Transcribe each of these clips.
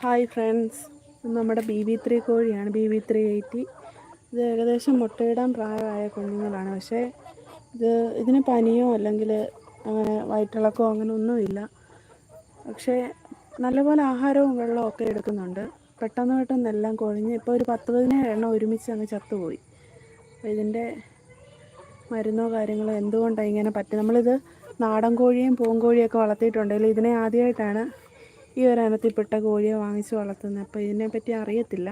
Hi friends. നമ്മുടെ B B three കോഴിയാണ്. B B three eighty. ഇത് ഏകദേശം മുട്ടയിടാൻ പ്രായമായ കുഞ്ഞുങ്ങളാണ്. പക്ഷേ ഇത് ഇതിന് പനിയോ അല്ലെങ്കിൽ അങ്ങനെ വയറ്റിളക്കോ അങ്ങനെ ഒന്നുമില്ല. പക്ഷേ നല്ലപോലെ ആഹാരവും വെള്ളവും ഒക്കെ എടുക്കുന്നുണ്ട്. പെട്ടെന്ന് പെട്ടെന്ന് എല്ലാം കൊഴിഞ്ഞ് ഇപ്പോൾ ഒരു പത്ത് പതിനേഴ് എണ്ണം ഒരുമിച്ച് അങ്ങ് ചത്തുപോയി. അപ്പോൾ ഇതിന്റെ മരുന്നോ കാര്യങ്ങളോ എന്തുകൊണ്ടാണ് ഇങ്ങനെ പറ്റും? നമ്മളിത് നാടൻ കോഴിയും പൂങ്കോഴിയൊക്കെ വളർത്തിയിട്ടുണ്ടെങ്കിൽ ഇതിനെ ആദ്യമായിട്ടാണ് ഈ ഒരു ഇനത്തിൽപ്പെട്ട കോഴിയെ വാങ്ങിച്ച് വളർത്തുന്നത്. അപ്പോൾ ഇതിനെപ്പറ്റി അറിയത്തില്ല.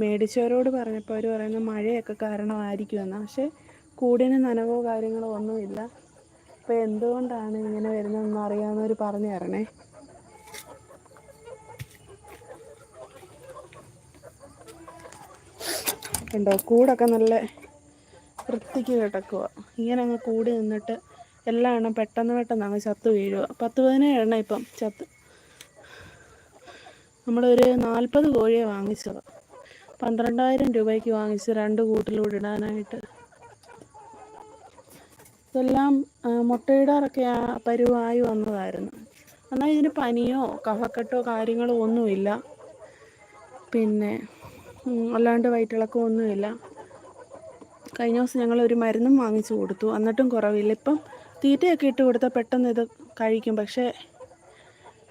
മേടിച്ചവരോട് പറഞ്ഞപ്പോൾ അവർ പറയുന്നത് മഴയൊക്കെ കാരണമായിരിക്കുമെന്ന്. പക്ഷേ കൂടിന് നനവോ കാര്യങ്ങളോ ഒന്നുമില്ല. അപ്പോൾ എന്തുകൊണ്ടാണ് ഇങ്ങനെ വരുന്നതെന്ന് അറിയാവുന്നവർ പറഞ്ഞു തരണേ. ഉണ്ടോ കൂടൊക്കെ നല്ല വൃത്തിക്ക് കിടക്കുക ഇങ്ങനെ അങ്ങ് കൂടി നിന്നിട്ട് എല്ലാ എണ്ണം പെട്ടെന്ന് പെട്ടെന്ന് അങ്ങ് ചത്ത് വീഴുക പത്ത് പതിനേഴ് എണ്ണം ഇപ്പം ചത്ത് നമ്മളൊരു നാൽപ്പത് കോഴിയെ വാങ്ങിച്ചത്. പന്ത്രണ്ടായിരം രൂപയ്ക്ക് വാങ്ങിച്ച് രണ്ട് കൂട്ടിലൂടെ ഇടാനായിട്ട്. ഇതെല്ലാം മുട്ടയിടാറൊക്കെ പരുവായി വന്നതായിരുന്നു. എന്നാൽ ഇതിന് പനിയോ കഫക്കെട്ടോ കാര്യങ്ങളോ ഒന്നുമില്ല. പിന്നെ അല്ലാണ്ട് വയറ്റിളക്കോ ഒന്നുമില്ല. കഴിഞ്ഞ ദിവസം ഞങ്ങൾ ഒരു മരുന്നും വാങ്ങിച്ചു കൊടുത്തു. എന്നിട്ടും കുറവില്ല. ഇപ്പം തീറ്റയൊക്കെ ഇട്ട് കൊടുത്താൽ പെട്ടെന്ന് ഇത് കഴിക്കും. പക്ഷേ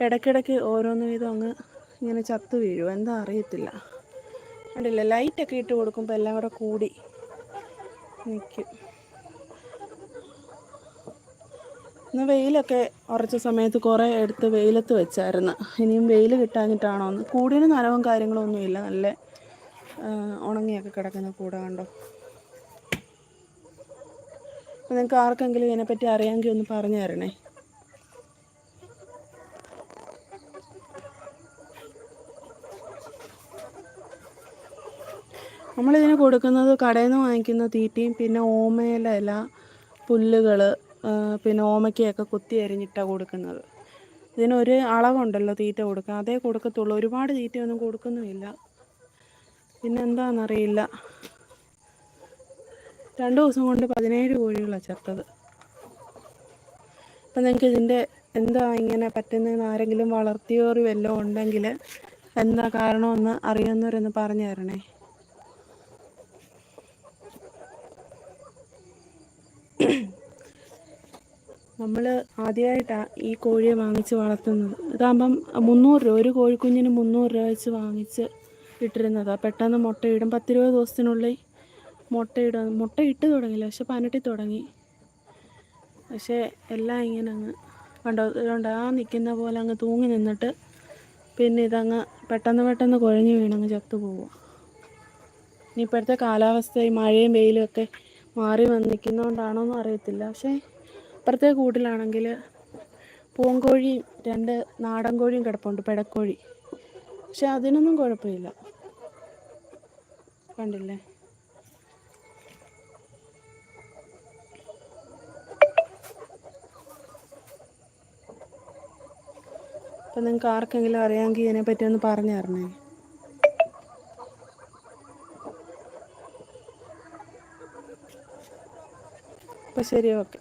ഇടയ്ക്കിടയ്ക്ക് ഓരോന്നും വീതം അങ്ങ് ഇങ്ങനെ ചത്തു വീഴും. എന്താ അറിയത്തില്ല. കണ്ടില്ല ലൈറ്റൊക്കെ ഇട്ട് കൊടുക്കുമ്പോൾ എല്ലാം കൂടെ കൂടി നിൽക്കും ഇന്ന് വെയിലൊക്കെ ഉറച്ച സമയത്ത് കുറേ എടുത്ത് വെയിലത്ത് വെച്ചായിരുന്നു. ഇനിയും വെയിൽ കിട്ടാഞ്ഞിട്ടാണോ എന്ന്. കൂടിന് നനവും കാര്യങ്ങളും ഒന്നുമില്ല നല്ല ഉണങ്ങിയൊക്കെ കിടക്കുന്ന കൂടെ കണ്ടോ. നിങ്ങൾക്ക് ആർക്കെങ്കിലും ഇതിനെപ്പറ്റി അറിയാമെങ്കിൽ ഒന്ന് പറഞ്ഞു തരണേ. നമ്മളിതിന് കൊടുക്കുന്നത് കടയിൽ നിന്ന് വാങ്ങിക്കുന്ന തീറ്റയും പിന്നെ ഓമയില ഇല പുല്ലുകൾ പിന്നെ ഓമയ്ക്കയൊക്കെ കുത്തി അരിഞ്ഞിട്ടാണ് കൊടുക്കുന്നത്. ഇതിനൊരു അളവുണ്ടല്ലോ തീറ്റ കൊടുക്കുക അതേ കൊടുക്കത്തുള്ളൂ. ഒരുപാട് തീറ്റയൊന്നും കൊടുക്കുന്നുമില്ല. പിന്നെ എന്താണെന്നറിയില്ല രണ്ട് ദിവസം കൊണ്ട് പതിനേഴ് കോഴികളാണ് ചത്തത്. അപ്പം നിങ്ങൾക്ക് ഇതിന്റെ എന്താ ഇങ്ങനെ പറ്റുന്നതെന്ന് ആരെങ്കിലും വളർത്തിയോറി വല്ലതും ഉണ്ടെങ്കിൽ എന്താ കാരണമെന്ന് അറിയുന്നവരൊന്ന് പറഞ്ഞു തരണേ. നമ്മൾ ആദ്യമായിട്ടാണ് ഈ കോഴിയെ വാങ്ങിച്ച് വളർത്തുന്നത്. ഇതാകുമ്പം മുന്നൂറ് രൂപ ഒരു കോഴിക്കുഞ്ഞിന് മുന്നൂറ് രൂപ വെച്ച് വാങ്ങിച്ച് ഇട്ടിരുന്നതാണ് പെട്ടെന്ന് മുട്ടയിടും. പത്തിരുപത് ദിവസത്തിനുള്ളിൽ മുട്ടയിടും. മുട്ട ഇട്ട് തുടങ്ങിയില്ല പക്ഷെ പനട്ടി തുടങ്ങി. പക്ഷേ എല്ലാം ഇങ്ങനെ അങ്ങ് കണ്ടോ ആ നിൽക്കുന്ന പോലെ അങ്ങ് തൂങ്ങി നിന്നിട്ട് പിന്നെ ഇതങ്ങ് പെട്ടെന്ന് പെട്ടെന്ന് കുഴഞ്ഞു വീണങ്ങ് ചത്തു പോവുക ഇനി ഇപ്പോഴത്തെ കാലാവസ്ഥ ഈ മഴയും വെയിലും ഒക്കെ മാറി വന്നിരിക്കുന്നതുകൊണ്ടാണോ എന്നും അറിയത്തില്ല. പക്ഷേ അപ്പുറത്തെ കൂട്ടിലാണെങ്കിൽ പൂങ്കോഴിയും രണ്ട് നാടൻ കോഴിയും കിടപ്പുണ്ട് പെടക്കോഴി. പക്ഷെ അതിനൊന്നും കുഴപ്പമില്ല. കണ്ടില്ലേ? അപ്പം നിങ്ങൾക്ക് ആർക്കെങ്കിലും അറിയാമെങ്കിൽ ഇതിനെപ്പറ്റി ഒന്ന് പറഞ്ഞു തരണേ. അപ്പം ശരി ഓക്കെ.